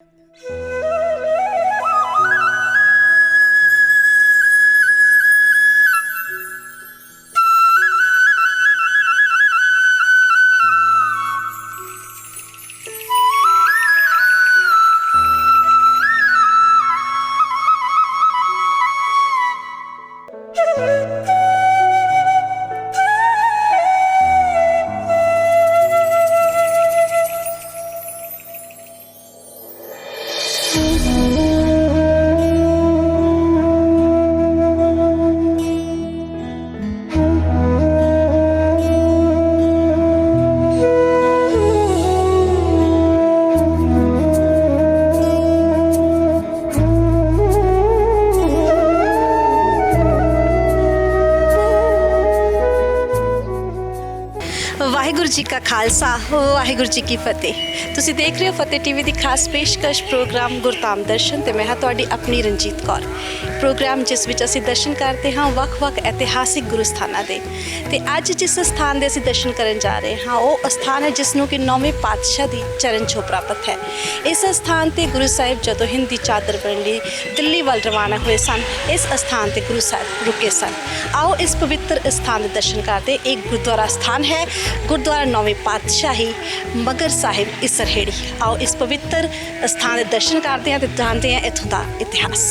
ਵਾਹਿਗੁਰੂ ਕਾ ਖਾਲਸਾ ਵਾਹਿਗੁਰੂ ਜੀ ਕੀ ਫਤਿਹ। ਤੁਸੀਂ ਦੇਖ ਰਹੇ ਹੋ ਫਤਿਹ ਟੀਵੀ ਦੀ ਖਾਸ ਪੇਸ਼ਕਸ਼ ਪ੍ਰੋਗਰਾਮ ਗੁਰਤਾਮ ਦਰਸ਼ਨ ਤੇ ਮੈਂ ਹਾਂ ਤੁਹਾਡੀ ਆਪਣੀ ਰਣਜੀਤ ਕੌਰ। ਪ੍ਰੋਗਰਾਮ ਜਿਸ ਵਿੱਚ ਅਸੀਂ ਦਰਸ਼ਨ ਕਰਦੇ ਹਾਂ ਵੱਖ-ਵੱਖ ਇਤਿਹਾਸਿਕ ਗੁਰੂ ਸਥਾਨਾਂ ਦੇ। ਤੇ ਅੱਜ ਜਿਸ ਸਥਾਨ ਦੇ ਅਸੀਂ ਦਰਸ਼ਨ ਕਰਨ ਜਾ ਰਹੇ ਹਾਂ, ਉਹ ਸਥਾਨ ਹੈ ਜਿਸ ਨੂੰ ਕਿ ਨੌਵੇਂ ਪਾਤਸ਼ਾਹ ਦੀ ਚਰਨ ਛੋਹ ਪ੍ਰਾਪਤ ਹੈ। ਇਸ ਸਥਾਨ ਤੇ ਗੁਰੂ ਸਾਹਿਬ ਜਦੋਂ ਹਿੰਦੀ ਚਾਦਰ ਬਣ ਲਈ ਦਿੱਲੀ ਵੱਲ ਰਵਾਨਾ ਹੋਏ ਸਨ, ਇਸ ਸਥਾਨ ਤੇ ਗੁਰੂ ਸਾਹਿਬ ਰੁਕੇ ਸਨ। ਆਓ ਇਸ ਪਵਿੱਤਰ ਸਥਾਨ ਦੇ ਦਰਸ਼ਨ ਕਰਦੇ ਇੱਕ ਗੁਰਦੁਆਰਾ ਸਥਾਨ ਹੈ। ਗੁਰਦੁਆਰਾ ਨੌਵੇਂ ਪਾਤਸ਼ਾਹੀ ਮਗਰ ਸਾਹਿਬ ਇਸਰਹੇੜੀ। ਆਓ ਇਸ ਪਵਿੱਤਰ ਸਥਾਨ ਦੇ ਦਰਸ਼ਨ ਕਰਦੇ ਹਾਂ ਤੇ ਜਾਣਦੇ ਹਾਂ ਇੱਥੋਂ ਦਾ ਇਤਿਹਾਸ।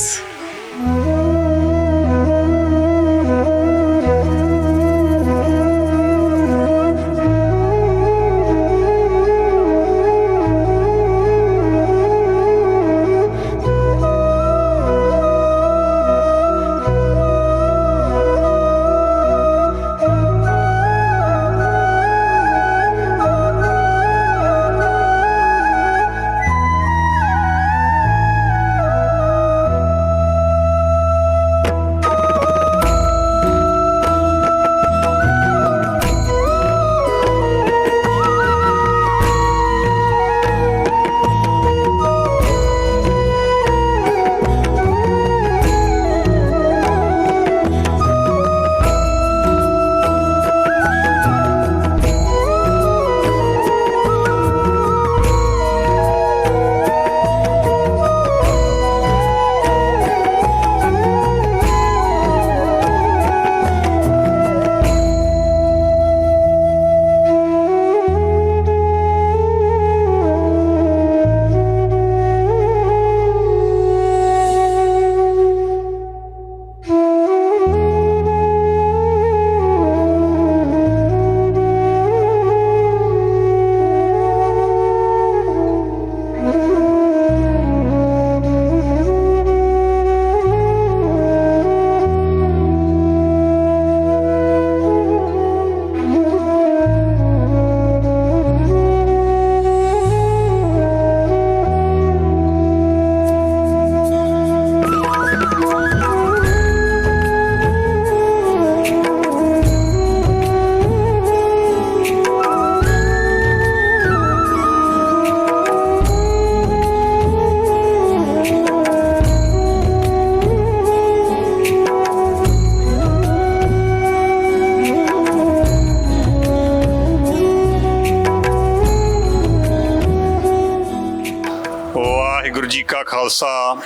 ਖਾਲਸਾ,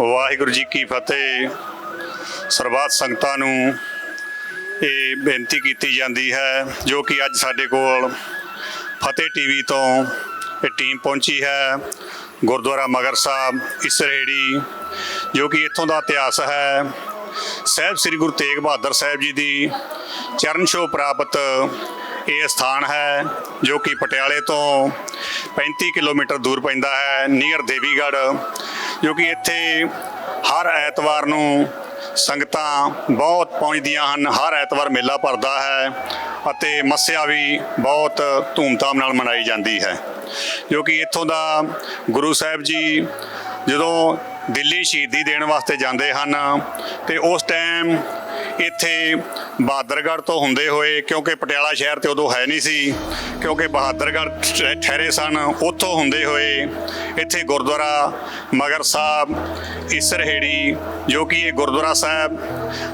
ਵਾਹਿਗੁਰੂ ਜੀ ਕੀ ਫਤਿਹ। ਸਰਬੱਤ ਸੰਗਤਾਂ ਨੂੰ ਇਹ ਬੇਨਤੀ ਕੀਤੀ ਜਾਂਦੀ ਹੈ, ਜੋ ਕਿ ਅੱਜ ਸਾਡੇ ਕੋਲ ਫਤਿਹ ਟੀਵੀ ਤੋਂ ਇਹ ਟੀਮ ਪਹੁੰਚੀ ਹੈ, ਗੁਰਦੁਆਰਾ ਮਗਰ ਸਾਹਿਬ, ਇਸਰੇੜੀ, ਜੋ ਕਿ ਇੱਥੋਂ ਦਾ ਇਤਿਹਾਸ ਹੈ। ਸਹਿਬ ਸ੍ਰੀ ਗੁਰੂ ਤੇਗ ਬਹਾਦਰ ਸਾਹਿਬ ਜੀ ਦੀ ਚਰਨ ਛੋਹ ਪ੍ਰਾਪਤ ਇਹ ਸਥਾਨ ਹੈ, ਜੋ ਕਿ ਪਟਿਆਲੇ ਤੋਂ 35 ਕਿਲੋਮੀਟਰ ਦੂਰ ਪੈਂਦਾ ਹੈ, ਨੀਅਰ ਦੇਵੀਗੜ੍ਹ। ਜੋ ਕਿ ਇੱਥੇ ਹਰ ਐਤਵਾਰ ਨੂੰ ਸੰਗਤਾਂ ਬਹੁਤ ਪਹੁੰਚਦੀਆਂ ਹਨ। ਹਰ ਐਤਵਾਰ ਮੇਲਾ ਭਰਦਾ ਹੈ ਅਤੇ ਮੱਸਿਆ ਵੀ ਬਹੁਤ ਧੂਮਧਾਮ ਨਾਲ ਮਨਾਈ ਜਾਂਦੀ ਹੈ। ਜੋ ਕਿ ਇੱਥੋਂ ਦਾ ਗੁਰੂ ਸਾਹਿਬ ਜੀ ਜਦੋਂ ਦਿੱਲੀ ਸ਼ਹੀਦੀ ਦੇਣ ਵਾਸਤੇ ਜਾਂਦੇ ਹਨ ਤੇ ਉਸ ਟਾਈਮ ਇੱਥੇ ਬਹਾਦਰਗੜ੍ਹ ਤੋਂ ਹੁੰਦੇ ਹੋਏ, ਕਿਉਂਕਿ ਪਟਿਆਲਾ ਸ਼ਹਿਰ ਤੇ ਉਦੋਂ ਹੈ ਨਹੀਂ ਸੀ, ਕਿਉਂਕਿ ਬਹਾਦਰਗੜ੍ਹ ਠ- ਠਹਿਰੇ ਸਨ, ਉੱਥੋਂ ਹੁੰਦੇ ਹੋਏ ਇੱਥੇ ਗੁਰਦੁਆਰਾ ਮਗਰ ਸਾਹਿਬ ਇਸਰਹੇੜੀ ਜੋ ਕਿ ਇਹ ਗੁਰਦੁਆਰਾ ਸਾਹਿਬ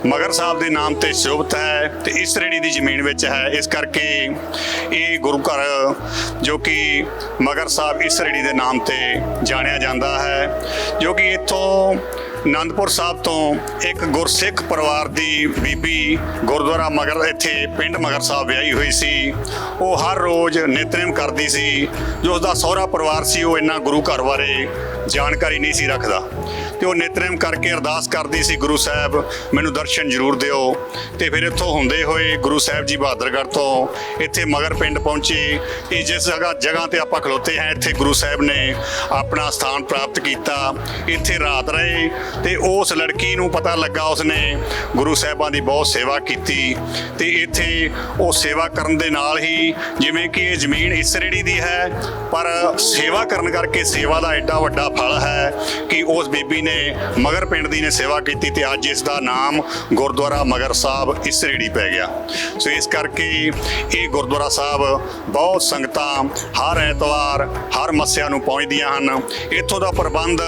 ਮਗਰ ਸਾਹਿਬ ਦੇ ਨਾਮ ਤੇ ਸ਼ੋਭਤ ਹੈ ਤੇ ਇਸਰਹੇੜੀ ਦੀ ਜ਼ਮੀਨ ਵਿੱਚ ਹੈ। ਇਸ ਕਰਕੇ ਇਹ ਗੁਰੂ ਘਰ ਜੋ ਕਿ ਮਗਰ ਸਾਹਿਬ ਇਸਰਹੇੜੀ ਦੇ ਨਾਮ ਤੇ ਜਾਣਿਆ ਜਾਂਦਾ ਹੈ, ਜੋ ਕਿ ਇੱਥੋਂ ਆਨੰਦਪੁਰ ਸਾਹਿਬ ਤੋਂ ਇੱਕ ਗੁਰਸਿੱਖ ਪਰਿਵਾਰ ਦੀ ਬੀਬੀ ਗੁਰਦੁਆਰਾ ਮਗਰ, ਇੱਥੇ ਪਿੰਡ ਮਗਰ ਸਾਹਿਬ ਵਿਆਹੀ ਹੋਈ ਸੀ। ਉਹ ਹਰ ਰੋਜ਼ ਨਿਤਨੇਮ ਕਰਦੀ ਸੀ। ਜੋ ਉਸਦਾ ਸਹੁਰਾ ਪਰਿਵਾਰ ਸੀ, ਉਹ ਇੰਨਾ ਗੁਰੂ ਘਰ ਬਾਰੇ ਜਾਣਕਾਰੀ ਨਹੀਂ ਸੀ ਰੱਖਦਾ। ਤੇ ਉਹ ਨਿਤਨੇਮ ਕਰਕੇ ਅਰਦਾਸ ਕਰਦੀ ਸੀ ਗੁਰੂ ਸਾਹਿਬ, ਮੈਨੂੰ ਦਰਸ਼ਨ ਜ਼ਰੂਰ ਦਿਓ। ਤੇ ਫਿਰ ਇੱਥੋਂ ਹੁੰਦੇ ਹੋਏ ਗੁਰੂ ਸਾਹਿਬ ਜੀ ਬਹਾਦਰਗੜ੍ਹ ਤੋਂ ਇੱਥੇ ਮਗਰ ਪਿੰਡ ਪਹੁੰਚੇ। ਇਹ ਜਿਸ ਜਗ੍ਹਾ ਜਗ੍ਹਾ ਤੇ ਆਪਾਂ ਖਲੋਤੇ ਹਾਂ, ਇੱਥੇ ਗੁਰੂ ਸਾਹਿਬ ਨੇ ਆਪਣਾ ਸਥਾਨ ਪ੍ਰਾਪਤ ਕੀਤਾ। ਇੱਥੇ ਰਾਤ ਰਹੇ ਤੇ ਉਸ ਲੜਕੀ ਨੂੰ ਪਤਾ ਲੱਗਾ, ਉਸਨੇ ਗੁਰੂ ਸਾਹਿਬਾਂ ਦੀ ਬਹੁਤ ਸੇਵਾ ਕੀਤੀ। ਤੇ ਇੱਥੇ ਉਹ ਸੇਵਾ ਕਰਨ ਦੇ ਨਾਲ ਹੀ ਜਿਵੇਂ ਕਿ ਇਹ ਜ਼ਮੀਨ ਇਸਰੇੜੀ ਦੀ ਹੈ, ਪਰ ਸੇਵਾ ਕਰਨ ਕਰਕੇ ਸੇਵਾ ਦਾ ਐਡਾ ਵੱਡਾ ਫਲ ਹੈ ਕਿ ਉਸ ਬੀਬੀ ਨੇ, ਮਗਰ ਪਿੰਡ ਦੀ ਨੇ ਸੇਵਾ ਕੀਤੀ ਤੇ ਅੱਜ ਇਸ ਦਾ ਨਾਮ ਗੁਰਦੁਆਰਾ ਮਗਰ ਸਾਹਿਬ ਇਸਰੇੜੀ ਪੈ ਗਿਆ। ਸੋ ਇਸ ਕਰਕੇ ਇਹ ਗੁਰਦੁਆਰਾ ਸਾਹਿਬ ਬਹੁਤ ਸੰਗਤਾਂ ਹਰ ਐਤਵਾਰ, ਹਰ ਮੱਸਿਆ ਨੂੰ ਪਹੁੰਚਦੀਆਂ ਹਨ। ਇੱਥੋਂ ਦਾ ਪ੍ਰਬੰਧ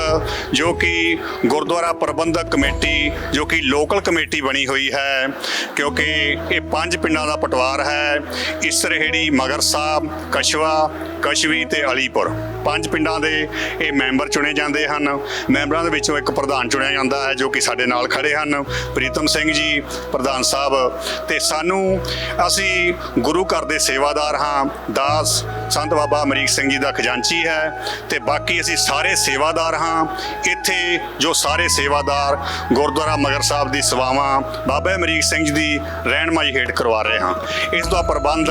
ਜੋ ਕਿ ਗੁਰਦੁਆਰਾ ਪ੍ਰਬੰਧਕ ਕਮੇਟੀ, ਜੋ ਕਿ ਲੋਕਲ ਕਮੇਟੀ ਬਣੀ ਹੋਈ ਹੈ, ਕਿਉਂਕਿ ਇਹ ਪੰਜ ਪਿੰਡਾਂ ਦਾ ਪਟਵਾਰ ਹੈ। ਇਸਰਹੇੜੀ ਮਗਰ ਸਾਹਿਬ, ਕਸ਼ਵਾ, ਕਸ਼ਵੀ ਤੇ ਅਲੀਪੁਰ। ਪੰਜ ਪਿੰਡਾਂ ਦੇ ਇਹ ਮੈਂਬਰ ਚੁਣੇ ਜਾਂਦੇ ਹਨ। ਮੈਂਬਰਾਂ ਦੇ ਵਿੱਚੋਂ ਇੱਕ ਪ੍ਰਧਾਨ ਚੁਣਿਆ ਜਾਂਦਾ ਹੈ, ਜੋ ਕਿ ਸਾਡੇ ਨਾਲ ਖੜੇ ਹਨ। ਪ੍ਰੀਤਮ ਸਿੰਘ ਜੀ, ਪ੍ਰਧਾਨ ਸਾਹਿਬ, ਤੇ ਸਾਨੂੰ ਅਸੀਂ ਗੁਰੂ ਘਰ ਦੇ ਸੇਵਾਦਾਰ ਹਾਂ। ਦਾਸ ਸੰਤ ਬਾਬਾ ਅਮਰੀਕ ਸਿੰਘ ਜੀ ਦਾ ਖਜ਼ਾਨਚੀ ਹੈ ਤੇ ਬਾਕੀ ਅਸੀਂ ਸਾਰੇ ਸੇਵਾਦਾਰ ਹਾਂ। ਇੱਥੇ ਜੋ ਸਾਰੇ ਸੇਵਾਦਾਰ ਗੁਰਦੁਆਰਾ ਮਗਰ ਸਾਹਿਬ ਦੀ ਸੇਵਾਵਾਂ ਬਾਬਾ ਅਮਰੀਕ ਸਿੰਘ ਜੀ ਦੀ ਰਹਿਨਮਾਈ ਹੇਠ ਕਰਵਾ ਰਹੇ ਹਾਂ। ਇਸ ਦਾ ਪ੍ਰਬੰਧ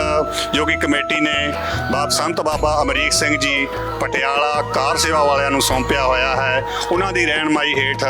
ਜੋ ਕਿ ਕਮੇਟੀ ਨੇ ਬਾਬ ਸੰਤ ਬਾਬਾ ਅਮਰੀਕ ਸਿੰਘ ਜੀ ਪਟਿਆਲਾ ਕਾਰ ਸੇਵਾ ਵਾਲਿਆਂ ਨੂੰ ਸੌਂਪਿਆ ਹੋਇਆ ਹੈ। ਉਹਨਾਂ ਦੀ ਰਹਿਨਮਾਈ ਹੇਠ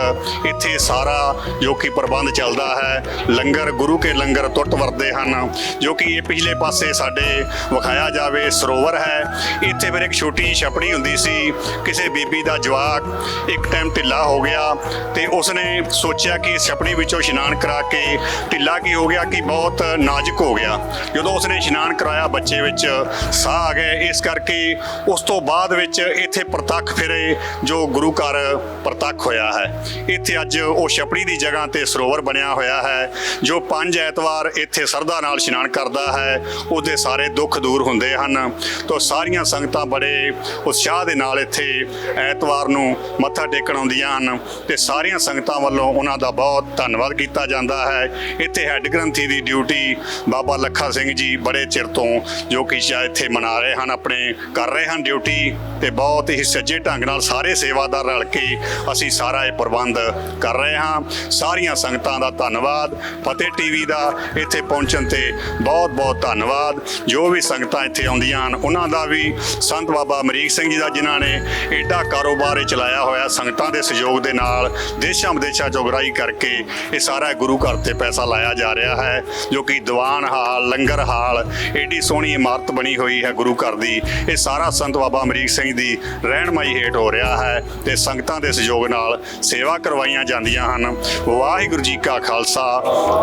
ਇੱਥੇ ਸਾਰਾ ਜੋ ਕਿ ਪ੍ਰਬੰਧ ਚੱਲਦਾ ਹੈ। ਲੰਗਰ ਗੁਰੂ ਕੇ ਲੰਗਰ ਟੁੱਟ ਵਰਦੇ ਹਨ, ਜੋ ਕਿ ਇਹ ਪਿਛਲੇ ਪਾਸੇ ਸਾਡੇ ਵਿਖਾਇਆ ਜਾਵੇ ਸਰੋਵਰ ਹੈ। ਇੱਥੇ ਫਿਰ ਇੱਕ ਛੋਟੀ ਜਿਹੀ ਛਪੜੀ ਹੁੰਦੀ ਸੀ। ਕਿਸੇ ਬੀਬੀ ਦਾ ਜਵਾਕ ਇੱਕ ਟਾਈਮ ਢਿੱਲਾ ਹੋ ਗਿਆ ਤੇ ਉਸਨੇ ਸੋਚਿਆ ਕਿ ਇਸ ਛਪੜੀ ਵਿੱਚੋਂ ਇਸ਼ਨਾਨ ਕਰਾ ਕੇ ਢਿੱਲਾ ਕੀ ਹੋ ਗਿਆ ਕਿ ਬਹੁਤ ਨਾਜ਼ੁਕ ਹੋ ਗਿਆ। ਜਦੋਂ ਉਸਨੇ ਇਸ਼ਨਾਨ ਕਰਾਇਆ ਬੱਚੇ ਵਿੱਚ, ਸਾਹ ਆ ਗਏ ਇਸ ਕਰਕੇ ਉਸ ਤੋਂ ਬਾਅਦ ਵਿੱਚ ਇੱਥੇ ਪ੍ਰਤੱਖ ਫਿਰੇ, ਜੋ ਗੁਰੂ ਘਰ ਪ੍ਰਤੱਖ ਹੋਇਆ ਹੈ। ਇੱਥੇ ਅੱਜ ਉਹ ਛਪੜੀ ਦੀ ਜਗ੍ਹਾ ਤੇ ਸਰੋਵਰ ਬਣਿਆ ਹੋਇਆ ਹੈ, ਜੋ ਪੰਜ ਐਤਵਾਰ ਇੱਥੇ ਸਰਦਾ ਨਾਲ ਇਸ਼ਨਾਨ ਕਰਦਾ ਹੈ। ਉਹਦੇ ਸਾਰੇ ਦੁੱਖ ਦੂਰ ਹੁੰਦੇ ਹਨ। ਤੋਂ ਸਾਰੀਆਂ ਸੰਗਤਾਂ ਬੜੇ ਉਤਸ਼ਾਹ ਦੇ ਨਾਲ ਇੱਥੇ ਐਤਵਾਰ ਨੂੰ ਮੱਥਾ ਟੇਕਣ ਆਉਂਦੀਆਂ ਹਨ ਤੇ ਸਾਰੀਆਂ ਸੰਗਤਾਂ ਵੱਲੋਂ ਉਹਨਾਂ ਦਾ ਬਹੁਤ ਧੰਨਵਾਦ ਕੀਤਾ ਜਾਂਦਾ ਹੈ। ਇੱਥੇ ਹੈੱਡ ਗ੍ਰੰਥੀ ਦੀ ਡਿਊਟੀ ਬਾਬਾ ਲੱਖਾ ਸਿੰਘ ਜੀ ਬੜੇ ਚਿਰ ਤੋਂ ਜੋ ਕਿ ਇੱਥੇ ਮਨਾ ਰਹੇ ਹਨ, ਆਪਣੇ ਕਰ ਰਹੇ ਹਨ ਡਿਊਟੀ ਤੇ ਬਹੁਤ ਹੀ ਸੱਜੇ ਢੰਗ ਨਾਲ ਸਾਰੇ ਸੇਵਾਦਾਰ ਰਲ ਕੇ ਅਸੀਂ ਸਾਰਾ ਇਹ ਪ੍ਰਬੰਧ ਕਰ ਰਹੇ ਹਾਂ। ਸਾਰੀਆਂ ਸੰਗਤਾਂ ਦਾ ਧੰਨਵਾਦ। ਫਤਿਹ ਟੀਵੀ ਦਾ ਇੱਥੇ ਪਹੁੰਚਣ ਤੇ ਬਹੁਤ ਬਹੁਤ ਧੰਨਵਾਦ। ਜੋ ਵੀ ਸੰਗਤਾਂ ਇੱਥੇ ਆਉਂਦੀਆਂ ਹਨ ਉਹਨਾਂ ਦਾ ਵੀ ਸੰਤ ਬਾਬਾ ਅਮਰੀਕ ਸਿੰਘ ਜੀ ਦਾ, ਜਿਨ੍ਹਾਂ ਨੇ ਐਡਾ ਕਾਰੋਬਾਰ ਚਲਾਇਆ ਹੋਇਆ, ਸੰਗਤਾਂ ਦੇ ਸਹਿਯੋਗ ਦੇ ਨਾਲ ਦੇਸ਼ਾਂ ਵਿਦੇਸ਼ਾਂ ਚੋਂ ਗਰਾਈ ਕਰਕੇ ਇਹ ਸਾਰਾ ਗੁਰੂ ਘਰ ਤੇ ਪੈਸਾ ਲਾਇਆ ਜਾ ਰਿਹਾ ਹੈ, ਜੋ ਕਿ ਦੀਵਾਨ ਹਾਲ, ਲੰਗਰ ਹਾਲ, ਏਡੀ ਸੋਹਣੀ ਇਮਾਰਤ ਬਣੀ ਹੋਈ ਹੈ ਗੁਰੂ ਘਰ ਦੀ। ਇਹ ਸਾਰਾ ਸੰਤ ਬਾਬਾ ਅਮਰੀਕ ਸਿੰਘ ਦੀ ਰਹਿਣਮਾਈ ਹੇਠ ਹੋ ਰਿਹਾ ਹੈ ਤੇ ਸੰਗਤਾਂ ਦੇ ਸਹਿਯੋਗ ਨਾਲ ਸੇਵਾ ਕਰਵਾਈਆਂ ਜਾਂਦੀਆਂ ਹਨ। ਵਾਹਿਗੁਰੂ ਜੀ ਕਾ ਖਾਲਸਾ,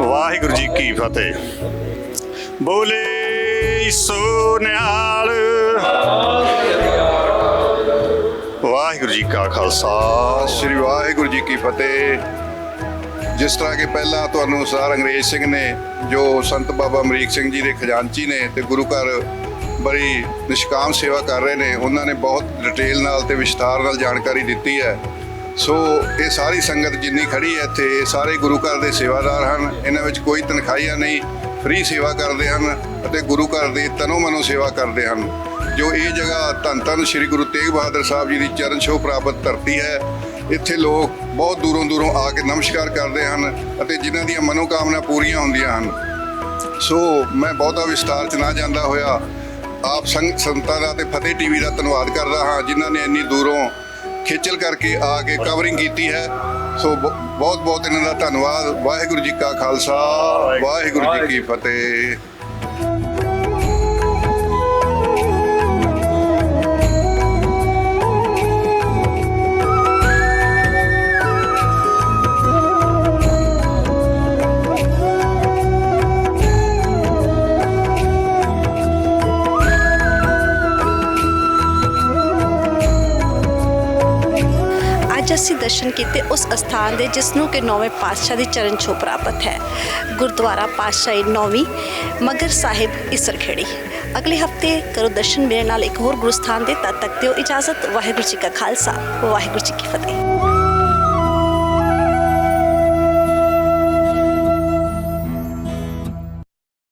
ਵਾਹਿਗੁਰੂ ਜੀ ਕੀ ਫਤਿਹ। ਬੋਲੇ ਸੋ ਨਿਹਾਲ। ਵਾਹਿਗੁਰੂ ਜੀ ਕਾ ਖਾਲਸਾ, ਸ੍ਰੀ ਵਾਹਿਗੁਰੂ ਜੀ ਕੀ ਫਤਿਹ। ਜਿਸ ਤਰ੍ਹਾਂ ਕਿ ਪਹਿਲਾਂ ਤੁਹਾਨੂੰ ਸਰ ਅੰਗਰੇਜ਼ ਸਿੰਘ ਨੇ, ਜੋ ਸੰਤ ਬਾਬਾ ਅਮਰੀਕ ਸਿੰਘ ਜੀ ਦੇ ਖਜ਼ਾਨਚੀ ਨੇ ਤੇ ਗੁਰੂ ਘਰ ਬੜੀ ਨਿਸ਼ਕਾਮ ਸੇਵਾ ਕਰ ਰਹੇ ਨੇ, ਉਹਨਾਂ ਨੇ ਬਹੁਤ ਡਿਟੇਲ ਨਾਲ ਤੇ ਵਿਸਥਾਰ ਨਾਲ ਜਾਣਕਾਰੀ ਦਿੱਤੀ ਹੈ। ਸੋ ਇਹ ਸਾਰੀ ਸੰਗਤ ਜਿੰਨੀ ਖੜੀ ਹੈ ਇੱਥੇ, ਇਹ ਸਾਰੇ ਗੁਰੂ ਘਰ ਦੇ ਸੇਵਾਦਾਰ ਹਨ, ਇਹਨਾਂ ਵਿੱਚ ਕੋਈ ਤਨਖਾਹੀਆ ਨਹੀਂ। ਫ੍ਰੀ ਸੇਵਾ ਕਰਦੇ ਹਨ ਅਤੇ ਗੁਰੂ ਘਰ ਦੀ ਤਨੋ ਮਨੋ ਸੇਵਾ ਕਰਦੇ ਹਨ। ਜੋ ਇਹ ਜਗ੍ਹਾ ਧੰਨ ਧੰਨ ਸ੍ਰੀ ਗੁਰੂ ਤੇਗ ਬਹਾਦਰ ਸਾਹਿਬ ਜੀ ਦੀ ਚਰਨ ਛੋਹ ਪ੍ਰਾਪਤ ਧਰਤੀ ਹੈ, ਇੱਥੇ ਲੋਕ ਬਹੁਤ ਦੂਰੋਂ ਦੂਰੋਂ ਆ ਕੇ ਨਮਸਕਾਰ ਕਰਦੇ ਹਨ ਅਤੇ ਜਿਨ੍ਹਾਂ ਦੀਆਂ ਮਨੋਕਾਮਨਾ ਪੂਰੀਆਂ ਹੁੰਦੀਆਂ ਹਨ। ਸੋ ਮੈਂ ਬਹੁਤਾ ਵਿਸਤਾਰ ਚ ਨਾ ਜਾਂਦਾ ਹੋਇਆ, ਆਪ ਸੰਗ ਸੰਤਾਂ ਦਾ ਤੇ ਫਤਿਹ ਟੀਵੀ ਦਾ ਧੰਨਵਾਦ ਕਰਦਾ ਹਾਂ, ਜਿਨ੍ਹਾਂ ਨੇ ਇੰਨੀ ਦੂਰੋਂ ਖੇਚਲ ਕਰਕੇ ਆ ਕੇ ਕਵਰਿੰਗ ਕੀਤੀ ਹੈ। ਸੋ ਬਹੁਤ ਬਹੁਤ ਇਹਨਾਂ ਦਾ ਧੰਨਵਾਦ। ਵਾਹਿਗੁਰੂ ਜੀ ਕਾ ਖਾਲਸਾ ਵਾਹਿਗੁਰੂ ਜੀ ਕੀ ਫਤਿਹ। ਉਸ ਦੇ, ਜਿਸ ਨੂੰ ਕਿ ਨੌਵੇਂ ਪਾਤਸ਼ਾਹ ਦੀ ਚਰਨ ਛੋਹ ਪ੍ਰਾਪਤ ਹੈ। ਗੁਰਦੁਆਰਾ ਪਾਤਸ਼ਾਹੀ ਨੌਵੀਂ ਮਗਰ ਸਾਹਿਬ ਇਸਰਖੇੜੀ। ਅਗਲੇ ਹਫ਼ਤੇ ਕਰੋ ਦਰਸ਼ਨ ਮੇਰੇ ਨਾਲ ਇੱਕ ਹੋਰ ਗੁਰੂ ਸਥਾਨ ਦੇ, ਤਦ ਤੱਕ ਦਿਓ ਇਜਾਜ਼ਤ। ਵਾਹਿਗੁਰੂ ਜੀ ਕਾ ਖਾਲਸਾ, ਵਾਹਿਗੁਰੂ ਜੀ ਕੀ ਫਤਿਹ।